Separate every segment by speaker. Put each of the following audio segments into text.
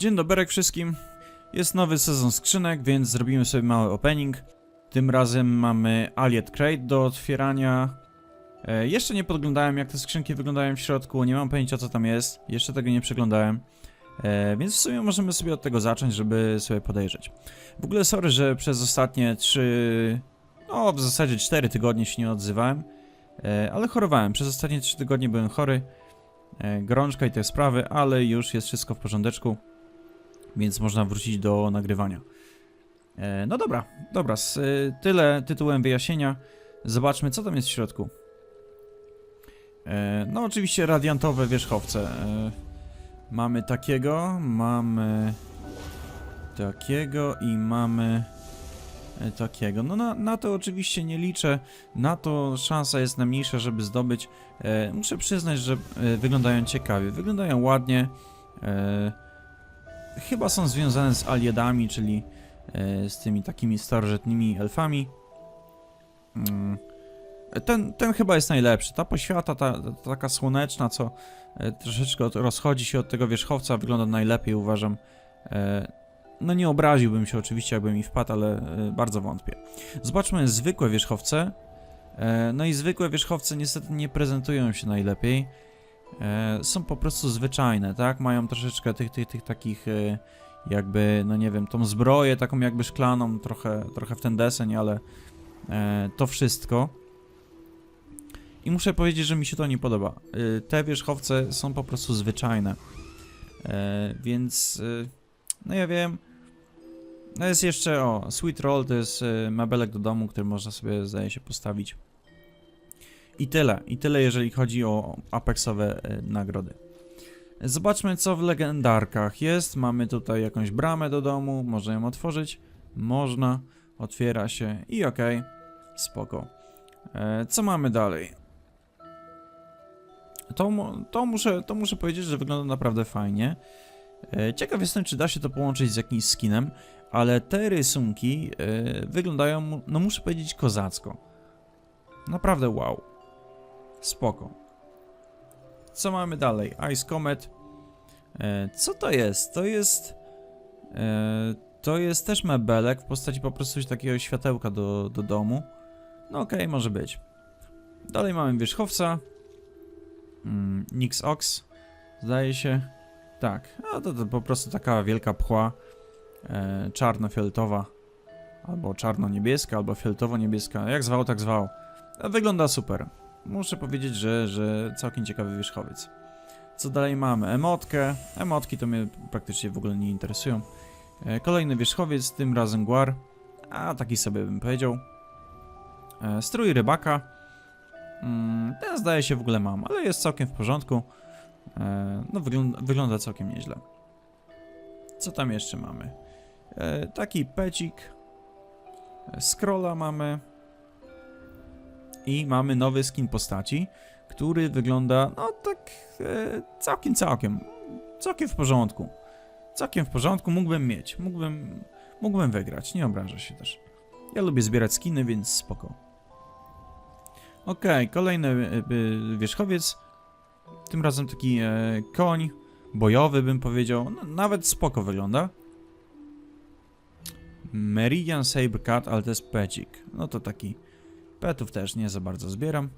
Speaker 1: Dzień dobry wszystkim. Jest nowy sezon skrzynek, więc zrobimy sobie mały opening. Tym razem mamy Allied Crate do otwierania. E, jeszcze nie podglądałem jak te skrzynki wyglądają w środku, nie mam pojęcia co tam jest. Jeszcze tego nie przeglądałem. E, więc w sumie możemy sobie od tego zacząć, żeby sobie podejrzeć. W ogóle sorry, że przez ostatnie 3, no w zasadzie 4 tygodnie się nie odzywałem. E, ale chorowałem, przez ostatnie 3 tygodnie byłem chory. E, gorączka i te sprawy, ale już jest wszystko w porządeczku, więc można wrócić do nagrywania. E, no dobra, dobra, y, tyle tytułem wyjaśnienia. Zobaczmy, co tam jest w środku. E, no, oczywiście radiantowe wierzchowce. E, mamy takiego, mamy takiego i mamy e, takiego. No na, na to oczywiście nie liczę, na to szansa jest najmniejsza, żeby zdobyć. E, muszę przyznać, że e, wyglądają ciekawie, wyglądają ładnie. E, chyba są związane z aliedami, czyli e, z tymi takimi starożytnymi elfami. Mm. Ten, ten chyba jest najlepszy. Ta poświata, ta, ta taka słoneczna, co e, troszeczkę od, rozchodzi się od tego wierzchowca, wygląda najlepiej, uważam. E, no nie obraziłbym się oczywiście, jakby mi wpadł, ale bardzo wątpię. Zobaczmy zwykłe wierzchowce. No i zwykłe wierzchowce niestety nie prezentują się najlepiej. E, są po prostu zwyczajne, tak? Mają troszeczkę tych, tych, tych takich e, jakby, no nie wiem, tą zbroję taką jakby szklaną, trochę, trochę w ten deseń, ale e, to wszystko. I muszę powiedzieć, że mi się to nie podoba. Te wierzchowce są po prostu zwyczajne. Więc, no ja wiem, no jest jeszcze, o, Sweet Roll to jest mebelek do domu, który można sobie, zdaje się, postawić. I tyle, i tyle jeżeli chodzi o apexowe e, nagrody. Zobaczmy co w legendarkach jest. Mamy tutaj jakąś bramę do domu, można ją otworzyć. Można, otwiera się i okej, spoko. E, co mamy dalej? To, to, muszę, to muszę powiedzieć, że wygląda naprawdę fajnie. E, ciekaw jestem, czy da się to połączyć z jakimś skinem, ale te rysunki e, wyglądają, no muszę powiedzieć, kozacko. Naprawdę wow. Spoko. Co mamy dalej? Ice Comet. E, co to jest? To jest... E, to jest też mebelek w postaci po prostu takiego światełka do, do domu. No okej, może być. Dalej mamy wierzchowca. Mm, Nix Ox. Zdaje się. Tak. No to, to po prostu taka wielka pchła. E, czarno-fioletowa. Albo czarno-niebieska, albo fioletowo-niebieska. Jak zwał, tak zwał. A Wygląda super. Muszę powiedzieć, że, że całkiem ciekawy wierzchowiec. Co dalej mamy? Emotkę. Emotki to mnie praktycznie w ogóle nie interesują. E, Kolejny wierzchowiec, tym razem guar. A taki sobie bym powiedział. E, Strój rybaka. Mm, Ten zdaje się w ogóle mam, ale jest całkiem w porządku. E, No wygląda, wygląda całkiem nieźle. Co tam jeszcze mamy? Taki pecik. Scrolla mamy. I mamy nowy skin postaci, który wygląda, no tak e, całkiem, całkiem, całkiem w porządku. Całkiem w porządku, mógłbym mieć, mógłbym, mógłbym wygrać, nie obrażę się też. Ja lubię zbierać skiny, więc spoko. Okej, kolejny e, e, wierzchowiec, tym razem taki e, koń, bojowy bym powiedział, no, nawet spoko wygląda. Meridian Sabercat, ale to jest pecik, no to taki... Petów też nie za bardzo zbieram.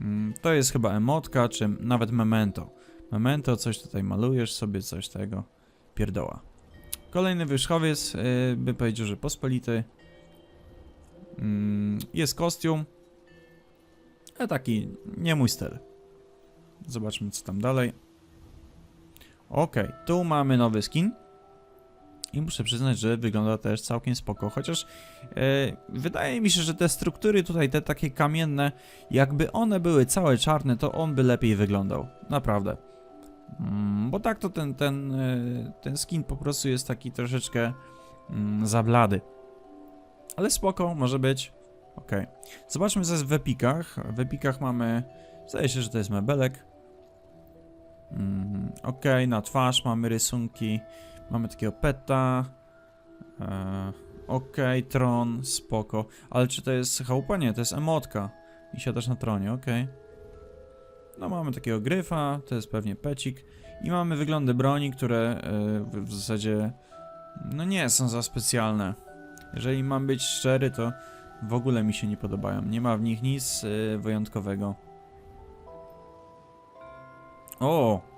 Speaker 1: Mm, To jest chyba emotka, czy nawet memento. Memento, coś tutaj malujesz sobie, coś tego. Pierdoła. Kolejny wierzchowiec, yy, by powiedział, że pospolity. Mm, Jest kostium. A taki, nie mój styl. Zobaczmy, co tam dalej. Okej, tu mamy nowy skin. I muszę przyznać, że wygląda też całkiem spoko, chociaż e, wydaje mi się, że te struktury tutaj, te takie kamienne, jakby one były całe czarne, to on by lepiej wyglądał. Naprawdę. Mm, bo tak to ten, ten, e, ten skin po prostu jest taki troszeczkę mm, za blady. Ale spoko, może być. Okej. Zobaczmy zaś w epikach. W epikach mamy, zdaje się, że to jest mebelek. Mm, Okej, na twarz mamy rysunki. Mamy takiego peta. E, okej, tron, spoko. Ale czy to jest chałupa? Nie, to jest emotka. I siadasz na tronie, okej. No mamy takiego gryfa, to jest pewnie pecik. I mamy wyglądy broni, które e, w, w zasadzie no nie są za specjalne. Jeżeli mam być szczery, to w ogóle mi się nie podobają. Nie ma w nich nic e, wyjątkowego. O!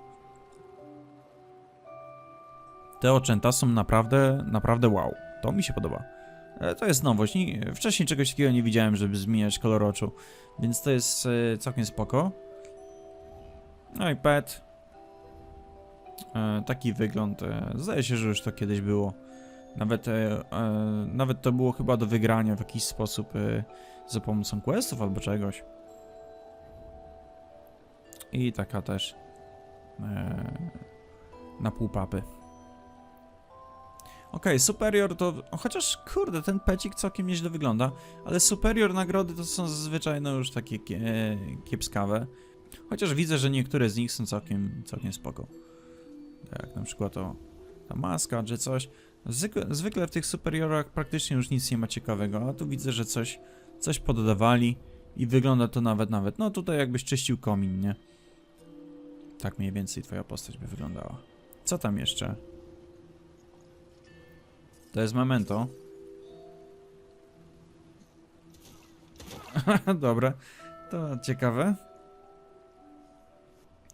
Speaker 1: Te oczęta są naprawdę, naprawdę wow. To mi się podoba. E, To jest nowość. Nie- Wcześniej czegoś takiego nie widziałem, żeby zmieniać kolor oczu. Więc to jest e, całkiem spoko. No i pet. E, taki wygląd. Zdaje się, że już to kiedyś było. Nawet, nawet to było chyba do wygrania w jakiś sposób za pomocą questów albo czegoś. I taka też na półpapy. Okej, superior to. Chociaż kurde, ten pecik całkiem nieźle wygląda, ale superior nagrody to są zazwyczaj no już takie kie, kiepskawe. Chociaż widzę, że niektóre z nich są całkiem, całkiem spoko. Jak na przykład o ta maska czy coś. Zwykle, zwykle w tych superiorach praktycznie już nic nie ma ciekawego, a tu widzę, że coś, coś poddawali i wygląda to nawet, nawet, no tutaj jakbyś czyścił komin, nie? Tak mniej więcej twoja postać by wyglądała. Co tam jeszcze? To jest memento. Dobra, to ciekawe.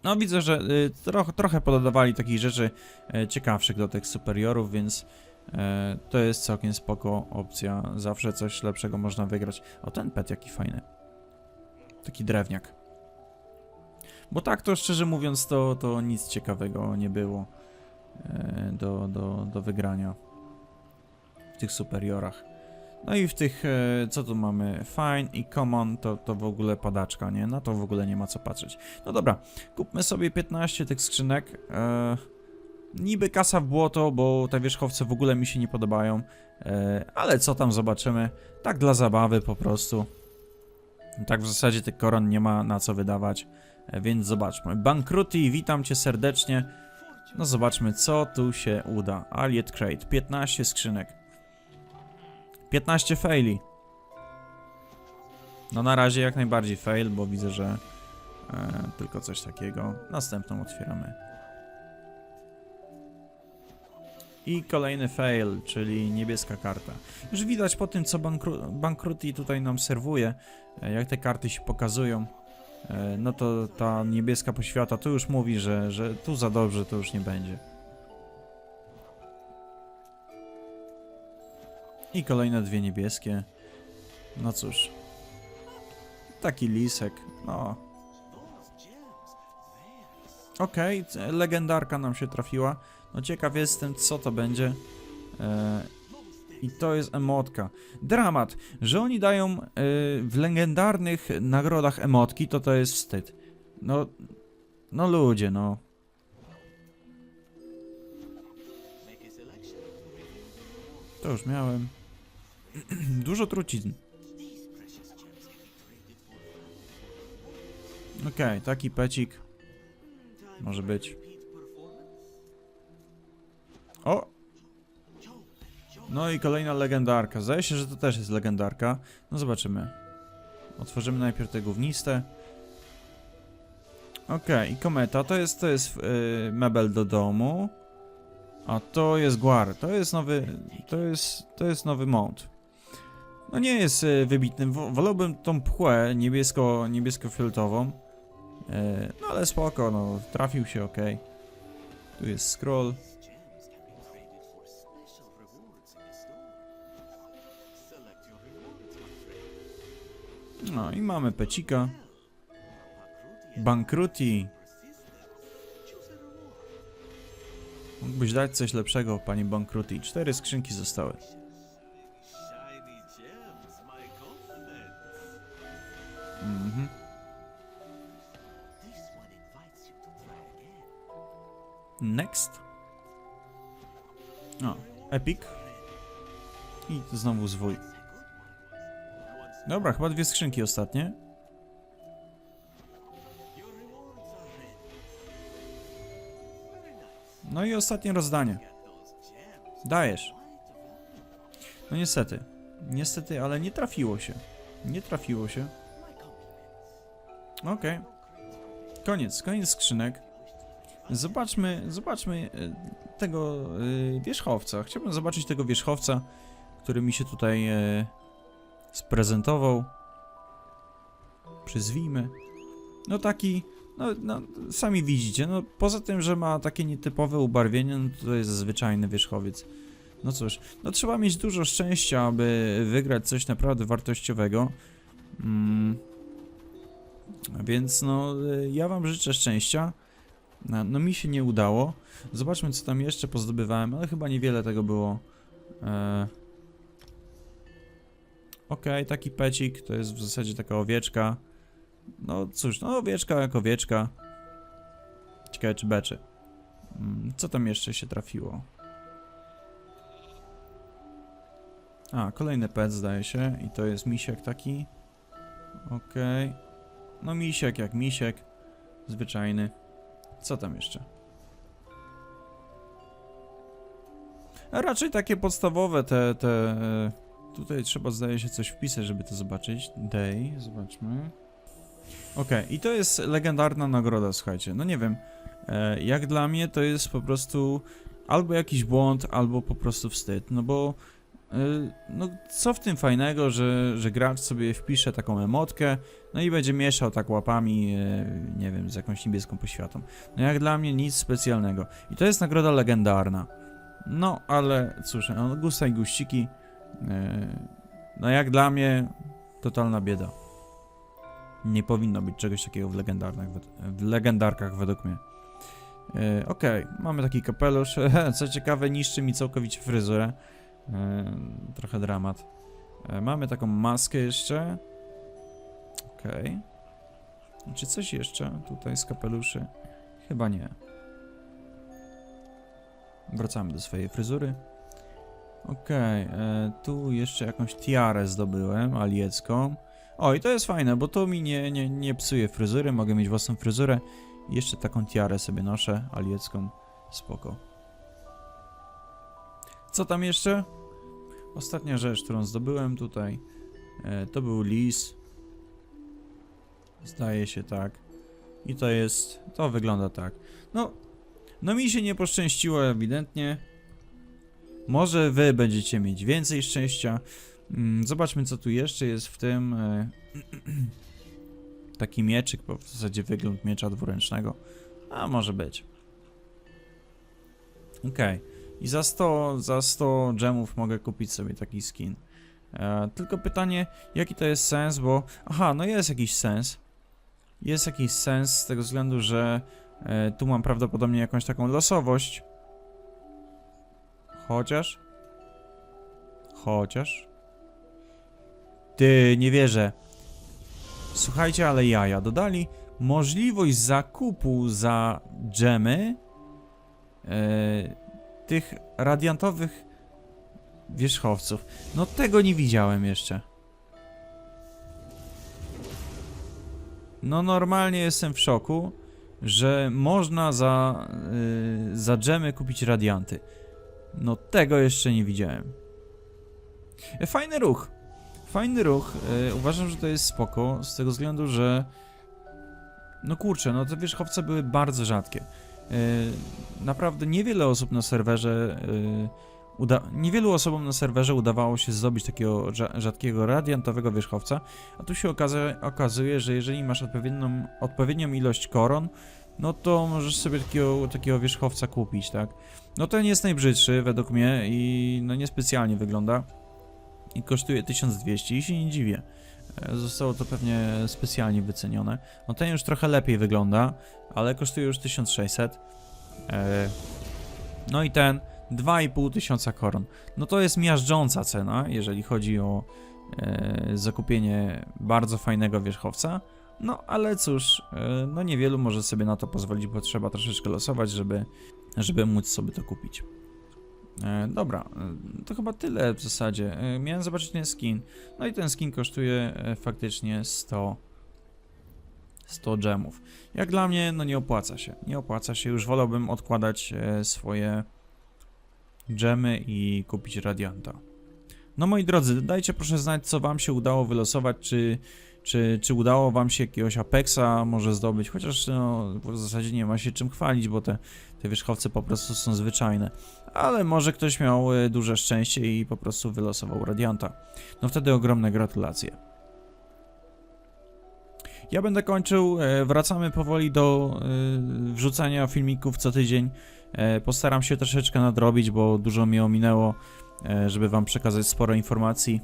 Speaker 1: No widzę, że y, trochę, trochę pododawali takich rzeczy e, ciekawszych do tych superiorów, więc e, to jest całkiem spoko opcja. Zawsze coś lepszego można wygrać. O, ten pet jaki fajny. Taki drewniak. Bo tak to szczerze mówiąc to, to nic ciekawego nie było e, do, do, do wygrania tych superiorach. No i w tych, e, co tu mamy, fine i common, to, to w ogóle padaczka, nie? Na to w ogóle nie ma co patrzeć. No dobra, kupmy sobie 15 tych skrzynek. E, niby kasa w błoto, bo te wierzchowce w ogóle mi się nie podobają. E, ale co tam zobaczymy? Tak dla zabawy po prostu. Tak w zasadzie tych koron nie ma na co wydawać. Więc zobaczmy. Bankruti, witam cię serdecznie. No zobaczmy, co tu się uda. Allied Crate, 15 skrzynek. 15 faili. No na razie jak najbardziej fail, bo widzę, że e, tylko coś takiego. Następną otwieramy. I kolejny fail, czyli niebieska karta. Już widać po tym, co bankru Bankruti tutaj nam serwuje, e, jak te karty się pokazują, e, no to ta niebieska poświata tu już mówi, że, że tu za dobrze to już nie będzie. I kolejne dwie niebieskie. No cóż. Taki lisek. No. Okej, c- legendarka nam się trafiła. No ciekaw jestem, co to będzie. E, I to jest emotka. Dramat, że oni dają e, w legendarnych nagrodach emotki, to to jest wstyd. No, no ludzie, no. To już miałem. Dużo trucizn. Okej, taki pecik. Może być. O! No i kolejna legendarka. Zdaje się, że to też jest legendarka. No zobaczymy. Otworzymy najpierw te gówniste. Okej, i kometa. To jest, to jest yy, mebel do domu. A to jest Guar. To jest nowy. To jest. To jest nowy mount. No nie jest e, wybitnym. Wo- Wolałbym tą pchłę niebiesko, niebiesko-fioletową. E, no ale spoko, no. Trafił się ok. Tu jest scroll. No i mamy pecika. Bankruti. Mógłbyś dać coś lepszego, panie Bankruti. Cztery skrzynki zostały. Next. O, Epic. I znowu zwój. Dobra, chyba dwie skrzynki ostatnie. No i ostatnie rozdanie. Dajesz. No niestety. Niestety, ale nie trafiło się. Nie trafiło się. Okej. Koniec, koniec skrzynek. Zobaczmy, zobaczmy e, tego e, wierzchowca. Chciałbym zobaczyć tego wierzchowca, który mi się tutaj e, sprezentował. Przyzwijmy. No taki, no, no sami widzicie, no poza tym, że ma takie nietypowe ubarwienie, no to jest zwyczajny wierzchowiec. No cóż, no trzeba mieć dużo szczęścia, aby wygrać coś naprawdę wartościowego. Mm. Więc no, ja wam życzę szczęścia. No, no mi się nie udało. Zobaczmy co tam jeszcze pozdobywałem, ale chyba niewiele tego było. E... Okej, taki pecik, to jest w zasadzie taka owieczka. No cóż, no owieczka jak owieczka. Ciekawe czy beczy. Mm, Co tam jeszcze się trafiło? A, kolejny pet zdaje się i to jest misiek taki. Okej. No misiek jak misiek. Zwyczajny. Co tam jeszcze? A raczej takie podstawowe te, te... e, Tutaj trzeba zdaje się coś wpisać, żeby to zobaczyć. Day, zobaczmy. Okej, i to jest legendarna nagroda, słuchajcie. No nie wiem, e, jak dla mnie to jest po prostu albo jakiś błąd, albo po prostu wstyd, no bo no co w tym fajnego, że, że gracz sobie wpisze taką emotkę, no i będzie mieszał tak łapami, e, nie wiem, z jakąś niebieską poświatą. No jak dla mnie nic specjalnego. I to jest nagroda legendarna. No, ale cóż, no, gusta i guściki. e, No jak dla mnie, totalna bieda. Nie powinno być czegoś takiego w legendarnych, w legendarkach według mnie. Okej, mamy taki kapelusz. Co ciekawe, niszczy mi całkowicie fryzurę. Trochę dramat. E, mamy taką maskę jeszcze. Okej. Czy coś jeszcze tutaj z kapeluszy? Chyba nie. Wracamy do swojej fryzury. Okej, e, tu jeszcze jakąś tiarę zdobyłem, aliecką. O, i to jest fajne, bo to mi nie, nie, nie psuje fryzury, mogę mieć własną fryzurę. I jeszcze taką tiarę sobie noszę, aliecką. Spoko. Co tam jeszcze? Ostatnia rzecz, którą zdobyłem tutaj, e, to był lis. Zdaje się tak. I to jest, to wygląda tak. No, no mi się nie poszczęściło ewidentnie. Może wy będziecie mieć więcej szczęścia. Mm, Zobaczmy, co tu jeszcze jest w tym. e, Taki mieczyk, bo w zasadzie wygląd miecza dwuręcznego. A może być. Okej. I za 100, za 100 gemów mogę kupić sobie taki skin. E, tylko pytanie, jaki to jest sens, bo... Aha, no jest jakiś sens. Jest jakiś sens z tego względu, że e, tu mam prawdopodobnie jakąś taką losowość. Chociaż... Chociaż... Ty, nie wierzę. Słuchajcie, ale jaja. Dodali możliwość zakupu za dżemy e, tych radiantowych wierzchowców. No tego nie widziałem jeszcze. No normalnie jestem w szoku, że można za, y, za dżemy kupić radianty. No tego jeszcze nie widziałem. E, Fajny ruch. Fajny ruch. E, uważam, że to jest spoko, z tego względu, że no kurczę, no te wierzchowce były bardzo rzadkie. E, naprawdę niewiele osób na serwerze e, uda niewielu osobom na serwerze udawało się zdobyć takiego rza- rzadkiego radiantowego wierzchowca, a tu się okaza okazuje, że jeżeli masz odpowiednią, odpowiednią ilość koron, no to możesz sobie takiego, takiego wierzchowca kupić, tak? No ten jest najbrzydszy według mnie i no niespecjalnie wygląda i kosztuje 1200 i się nie dziwię. E, Zostało to pewnie specjalnie wycenione. No ten już trochę lepiej wygląda, ale kosztuje już 1600. E, No i ten 2,5 tysiąca koron. No to jest miażdżąca cena, jeżeli chodzi o e, zakupienie bardzo fajnego wierzchowca. No ale cóż, no niewielu może sobie na to pozwolić, bo trzeba troszeczkę losować, żeby, żeby móc sobie to kupić. E, dobra, e, to chyba tyle w zasadzie. E, miałem zobaczyć ten skin. No i ten skin kosztuje faktycznie 100 100 gemów. Jak dla mnie, no nie opłaca się. Nie opłaca się. Już wolałbym odkładać swoje gemy i kupić radianta. No moi drodzy, dajcie proszę znać, co wam się udało wylosować, czy, czy, czy udało wam się jakiegoś Apexa może zdobyć, chociaż no, w zasadzie nie ma się czym chwalić, bo te, te wierzchowce po prostu są zwyczajne. Ale może ktoś miał e, duże szczęście i po prostu wylosował Radianta. No wtedy ogromne gratulacje. Ja będę kończył, e, wracamy powoli do e, wrzucania filmików co tydzień. Postaram się troszeczkę nadrobić, bo dużo mi ominęło, żeby wam przekazać sporo informacji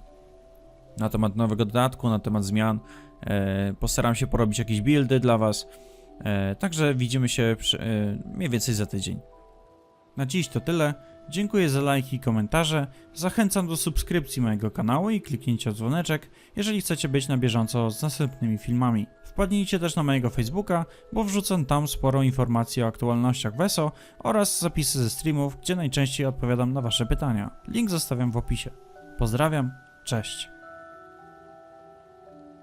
Speaker 1: na temat nowego dodatku, na temat zmian. E, Postaram się porobić jakieś buildy dla was. E, Także widzimy się przy, e, mniej więcej za tydzień. Na dziś to tyle. Dziękuję za lajki i komentarze. Zachęcam do subskrypcji mojego kanału i kliknięcia dzwoneczek, jeżeli chcecie być na bieżąco z następnymi filmami. Wpadnijcie też na mojego Facebooka, bo wrzucam tam sporo informacji o aktualnościach WESO oraz zapisy ze streamów, gdzie najczęściej odpowiadam na wasze pytania. Link zostawiam w opisie. Pozdrawiam, cześć.